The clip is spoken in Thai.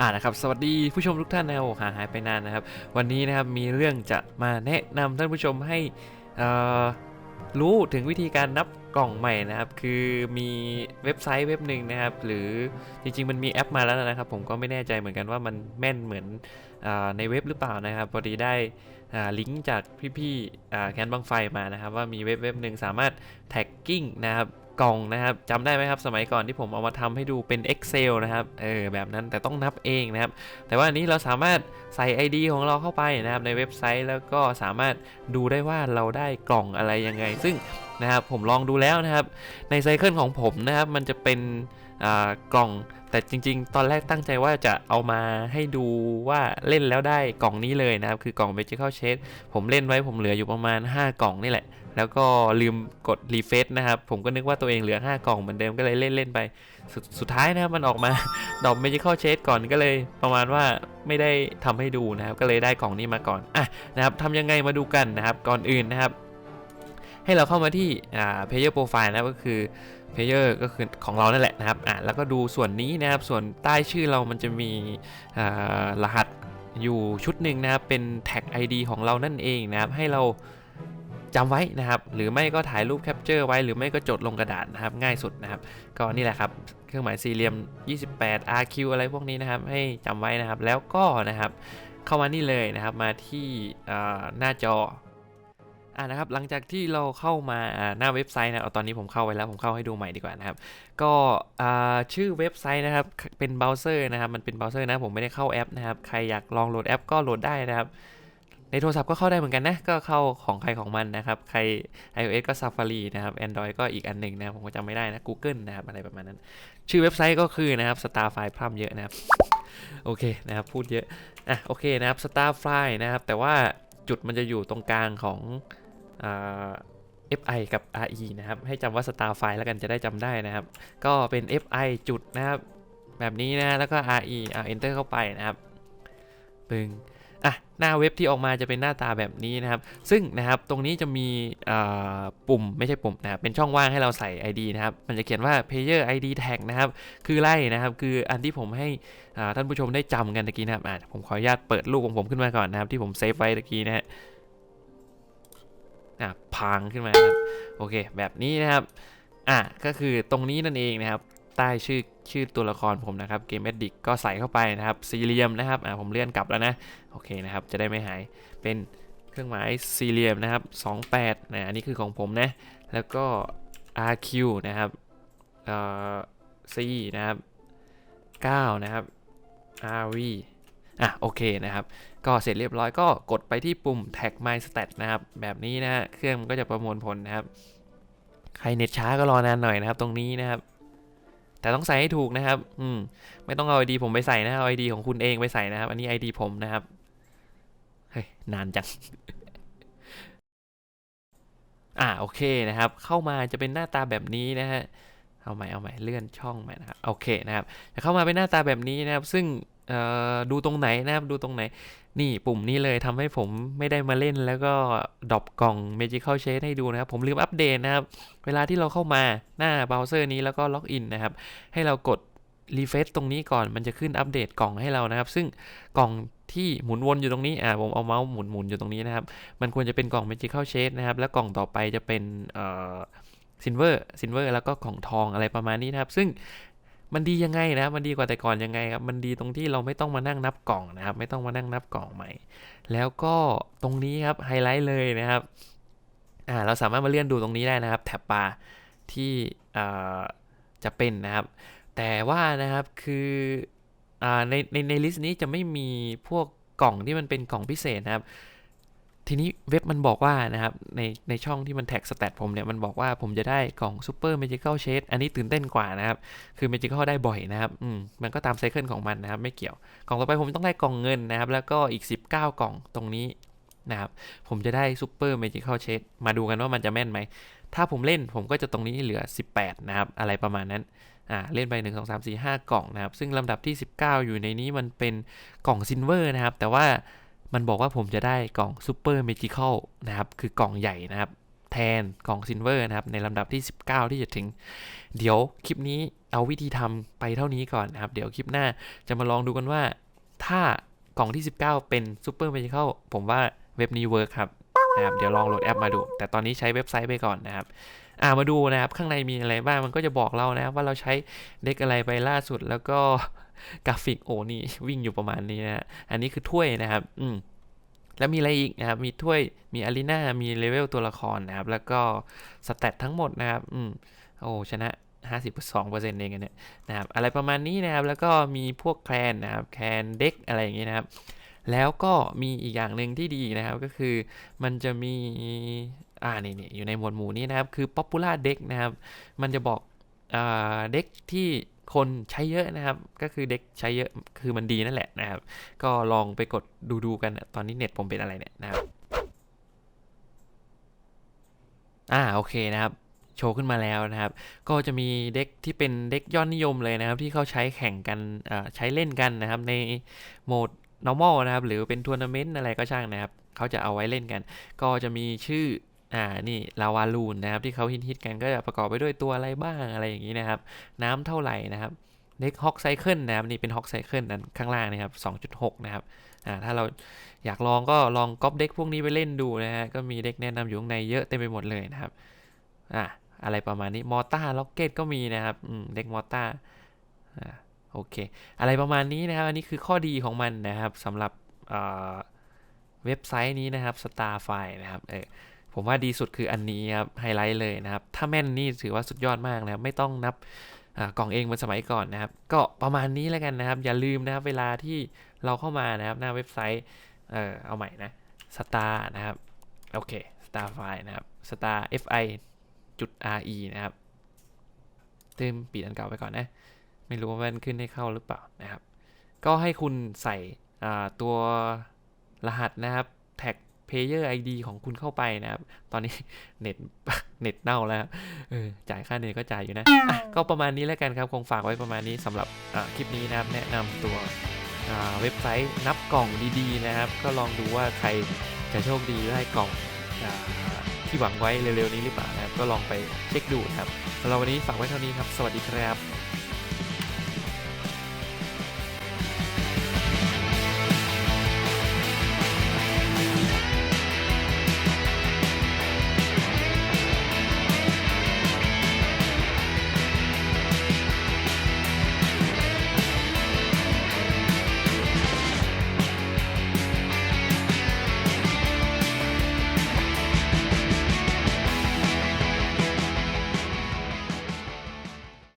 อ่านะครับสวัสดีผู้ชมทุกท่านนะครับห่าหายไปนานนะครับ วันนี้นะครับมีเรื่องจะมาแนะนำท่านผู้ชมให้รู้ถึงวิธีการนับกล่องใหม่นะครับ คือมีเว็บไซต์เว็บหนึ่งนะครับ หรือจริงๆมันมีแอปมาแล้วนะครับ ผมก็ไม่แน่ใจเหมือนกันว่ามันแม่นเหมือนอในเว็บหรือเปล่านะครับพอดีได้ลิงก์จากพี่ๆแคนบังไฟมานะครับ ว่ามีเว็บเว็บหนึ่งสามารถแท็กกิ้งนะครับ กล่องนะครับจำได้ไหมครับสมัยก่อนที่ผมเอามาทำให้ดูเป็น Excel นะครับเออแบบนั้นแต่ต้องนับเองนะครับ แต่ว่าอันนี้เราสามารถใส่ ID ของเราเข้าไปนะครับในเว็บไซต์แล้วก็สามารถดูได้ว่าเราได้กล่องอะไรยังไง ซึ่งนะครับผมลองดูแล้วนะครับ ในไซเคิลของผมนะครับมันจะเป็นอ่ากล่องแต่จริง ๆ ตอนแรกตั้งใจว่าจะเอามาให้ดูว่าเล่นแล้วได้กล่องนี้เลยนะครับ คือกล่อง Magical Chase ผมเล่นไว้ผมเหลืออยู่ประมาณ 5 กล่องนี่แหละ แล้วก็ลืมกดรีเฟซนะครับ ผมก็นึกว่าตัวเองเหลือ 5 กล่องเหมือนเดิมก็เลยเล่นเล่นๆไปสดสุดท้ายนะครับมันออกมา ดอก Magical Chase ก่อนก็เลยประมาณว่าไม่ได้ทำให้ดูนะครับ ก็เลยได้กล่องนี้มาก่อนอะนะครับทำยังไงมาดูกันนะครับ ก่อนอื่นนะครับ ให้เราเข้ามาที่อ่า Player Profile นะก็คือ Player ก็คือของเรานั่นแหละนะครับอะแล้วก็ดูส่วนนี้นะครับ ส่วนใต้ชื่อเรามันจะมีอ่ารหัสอยู่ชุดหนึ่งนะครับ เป็นแท็ก ID ของเรานั่นเองนะครับ ให้เรา จำไว้นะครับ หรือไม่ก็ถ่ายรูปแคปเจอร์ไว้ หรือไม่ก็จดลงกระดาษนะครับ ง่ายสุดนะครับ ก็นี่แหละครับ เครื่องหมายสี่เหลี่ยม 28 RQ อะไรพวกนี้นะครับ ให้จำไว้นะครับ แล้วก็นะครับ เข้ามานี่เลยนะครับ มาที่หน้าจออ่านะครับหลังจากที่เราเข้ามาหน้าเว็บไซต์นะเอาตอนนี้ผมเข้าไว้แล้วผมเข้าให้ดูใหม่ดีกว่านะครับ ก็ชื่อเว็บไซต์นะครับเป็นเบราว์เซอร์นะครับมันเป็นเบราว์เซอร์นะผมไม่ได้เข้าแอปนะครับใครอยากลองโหลดแอปก็โหลดได้นะครับ ในโทรศัพท์ก็เข้าได้เหมือนกันนะ ก็เข้าของใครของมันนะครับ ใคร iOS ก็ Safari นะครับ Android ก็อีกอันหนึ่งนะครับผมก็จำไม่ได้นะ Google นะครับ อะไรประมาณนั้น ชื่อเว็บไซต์ก็คือนะครับ Starfly พร่ำเยอะนะครับ โอเคนะครับ พูดเยอะ อะ โอเคนะครับ Starfly นะครับ แต่ว่าจุดมันจะอยู่ตรงกลางของอ่า fi กับ re นะครับ ให้จำว่า Starfly แล้วกันจะได้จำได้นะครับ ก็เป็น fi จุดนะครับ แบบนี้นะ แล้วก็ re อ่า enter เข้าไปนะครับ ปึง อะหน้าเว็บที่ออกมาจะเป็นหน้าตาแบบนี้นะครับ ซึ่งนะครับตรงนี้จะมีปุ่มไม่ใช่ปุ่มนะครับเป็นช่องว่างให้เราใส่ ID นะครับ มันจะเขียนว่า player ID tag นะครับ คือไล่นะครับ คืออันที่ผมให้ท่านผู้ชมได้จำกันตะกี้นะครับอะผมขออนุญาตเปิดรูปของผมขึ้นมาก่อนนะครับ ที่ผมเซฟไว้ตะกี้นะฮะอะพังขึ้นมาครับโอเค แบบนี้นะครับอะก็คือตรงนี้นั่นเองนะครับ ใต้ชื่อชื่อตัวละครผมนะครับเกม e อดิกก็ใส่เข้าไปนะครับสี่เหลี่ยมนะครับอะผมเลื่อนกลับแล้วนะโอเคนะครับจะได้ไม่หายเป็นเครื่องหมายสี่เหลี่ยมนะครับ28นะอันนี้คือของผมนะแล้วก็ RQ นะครับเอ่อ C นะครับ9นะครับ RV อะโอเคนะครับ ก็เสร็จเรียบร้อยก็กดไปที่ปุ่ม tag my stat นะครับ แบบนี้นะฮะเครื่องมันก็จะประมวลผลนะครับ ใครเน็ตช้าก็รอนานหน่อยนะครับ ตรงนี้นะครับ แต่ต้องใส่ให้ถูกนะครับ อืม ไม่ต้องเอาไอดีผมไปใส่นะเอาไอดีของคุณเองไปใส่นะครับ อันนี้ไอดีผมนะครับ เฮ้ย นานจัง อ่า โอเคนะครับ เข้ามาจะเป็นหน้าตาแบบนี้นะฮะ เอาใหม่ เอาใหม่ เลื่อนช่องใหม่นะครับ โอเคนะครับ จะเข้ามาเป็นหน้าตาแบบนี้นะครับ ซึ่ง ดูตรงไหนนะครับ ดูตรงไหน นี่ปุ่มนี้เลยทำให้ผมไม่ได้มาเล่นแล้วก็ดรอปกล่อง Magical Chase ให้ดูนะครับ ผมลืมอัปเดตนะครับ เวลาที่เราเข้ามาหน้าเบราว์เซอร์นี้แล้วก็ล็อกอินนะครับ ให้เรากดรีเฟซตรงนี้ก่อนมันจะขึ้นอัปเดตกล่องให้เรานะครับ ซึ่งกล่องที่หมุนวนอยู่ตรงนี้อ่าผมเอาเมาส์หมุนหมุนอยู่ตรงนี้นะครับ มันควรจะเป็นกล่อง Magical Chase นะครับ แล้วกล่องต่อไปจะเป็นเอ่อซินเวอร์ซินเวอร์แล้วก็กล่องทองอะไรประมาณนี้นะครับ ซึ่ง มันดียังไงนะครับ มันดีกว่าแต่ก่อนยังไงครับ มันดีตรงที่เราไม่ต้องมานั่งนับกล่องนะครับ ไม่ต้องมานั่งนับกล่องใหม่ แล้วก็ตรงนี้ครับไฮไลท์เลยนะครับ อ่า เราสามารถมาเลื่อนดูตรงนี้ได้นะครับ แท็บปาที่อ่าจะเป็นนะครับ แต่ว่านะครับคืออ่าในในในลิสต์นี้จะไม่มีพวกกล่องที่มันเป็นกล่องพิเศษนะครับ ทีนี้เว็บมันบอกว่านะครับในในช่องที่มันแท็กสแตทผมเนี่ยมันบอกว่าผมจะได้กล่อง Super Magical Chase อันนี้ตื่นเต้นกว่านะครับ คือ Magical ได้บ่อยนะครับอืมมันก็ตามไซเคิลของมันนะครับ ไม่เกี่ยว กล่องต่อไปผมต้องได้กล่องเงินนะครับ แล้วก็อีก 19 กล่องตรงนี้นะครับ ผมจะได้ Super Magical Chase มาดูกันว่ามันจะแม่นไหม ถ้าผมเล่นผมก็จะตรงนี้เหลือ 18 นะครับ อะไรประมาณนั้นอ่าเล่นไป 1 2 3 4 5 กล่องนะครับ ซึ่งลำดับที่ 19 อยู่ในนี้มันเป็นกล่องซินเวอร์นะครับ แต่ว่า มันบอกว่าผมจะได้กล่อง Super Magical นะครับ คือกล่องใหญ่นะครับ แทนกล่องซิลเวอร์นะครับ ในลำดับที่ 19 ที่จะถึง เดี๋ยวคลิปนี้เอาวิธีทำไปเท่านี้ก่อนนะครับ เดี๋ยวคลิปหน้าจะมาลองดูกันว่า ถ้ากล่องที่ 19 เป็นซูเปอร์ a มจิค l ผมว่าเว็บนี้เวิร์กครับนะครับ เดี๋ยวลองโหลดแอปมาดู แต่ตอนนี้ใช้เว็บไซต์ไปก่อนนะครับอ่ามาดูนะครับ ข้างในมีอะไรบ้างมันก็จะบอกเรานะครับว่าเราใช้เด็กอะไรไปล่าสุดแล้วก็ กราฟิกโอ้นี่วิ่งอยู่ประมาณนี้นะฮะอันนี้คือถ้วยนะครับ อืมแล้วมีอะไรอีกนะครับ มีถ้วย มีอารีนามีเลเวลตัวละครนะครับ แล้วก็สแตททั้งหมดนะครับ อืม โอ้ชนะ52%เองอันเนี่ยนะครับ อะไรประมาณนี้นะครับ แล้วก็มีพวกแคลนนะครับ แคลนเด็กอะไรอย่างงี้นะครับ แล้วก็มีอีกอย่างหนึ่งที่ดีนะครับ ก็คือมันจะมี อ่า นี่นี่อยู่ในหมวดหมู่นี้นะครับ คือ popular deck นะครับ มันจะบอกอ่าเด็กที่ คนใช้เยอะนะครับ ก็คือเด็กใช้เยอะคือมันดีนั่นแหละนะครับ ก็ลองไปกดดูดูๆกันนะตอนนี้เน็ตผมเป็นอะไรเนี่ยนะครับอ่าโอเคนะครับโชว์ขึ้นมาแล้วนะครับ ก็จะมีเด็กที่เป็นเด็กยอดนิยมเลยนะครับ ที่เขาใช้แข่งกันใช้เล่นกันนะครับ ในโหมด normal นะครับ หรือเป็นทัวร์นาเมนต์อะไรก็ช่างนะครับ เขาจะเอาไว้เล่นกัน ก็จะมีชื่อ อ่า นี่ลาวาลูนนะครับที่เขาฮิตๆกันก็จะประกอบไปด้วยตัวอะไรบ้างอะไรอย่างนี้นะครับ น้ำเท่าไหร่นะครับเด็กฮอกไซเคิลนะครับนี่เป็นฮอกไซเคิลนั้นข้างล่างนะครับ 2.6 นะครับอ่าถ้าเราอยากลองก็ลองก๊อปเด็กพวกนี้ไปเล่นดูนะฮะก็มีเด็กแนะนำอยู่ข้างในเยอะเต็มไปหมดเลยนะครับอ่าอะไรประมาณนี้มอต้าล็อกเก็ตก็มีนะครับอืมเด็กมอต้าอ่าโอเค อะไรประมาณนี้นะครับ อันนี้คือข้อดีของมันนะครับสำหรับอ่าเว็บไซต์นี้นะครับ Starfire นะครับเออ ผมว่าดีสุดคืออันนี้ครับไฮไลท์เลยนะครับ ถ้าแม่นนี่ถือว่าสุดยอดมากนะครับ ไม่ต้องนับกล่องเองเหมือนสมัยก่อนนะครับ ก็ประมาณนี้แล้วกันนะครับ อย่าลืมนะครับเวลาที่เราเข้ามานะครับหน้าเว็บไซต์เออเอาใหม่นะ star นะครับโอเค starfire นะครับ star fi จุด re นะครับเติมปิดอันเก่าไปก่อนนะ ไม่รู้ว่ามันขึ้นให้เข้าหรือเปล่านะครับ ก็ให้คุณใส่อ่าตัวรหัสนะครับแท็ก Player ID ของคุณเข้าไปนะครับ ตอนนี้เน็ตเน็ตเน่าแล้วครับเออจ่ายค่าเน็ตก็จ่ายอยู่นะอะก็ประมาณนี้แล้วกันครับ คงฝากไว้ประมาณนี้สำหรับอ่าคลิปนี้นะครับ แนะนำตัวอ่าเว็บไซต์นับกล่องดีๆนะครับ ก็ลองดูว่าใครจะโชคดีได้กล่องอ่าที่หวังไว้เร็วๆนี้หรือเปล่านะครับ ก็ลองไปเช็คดูนะครับสำหรับวันนี้ฝากไว้เท่านี้ครับ สวัสดีครับ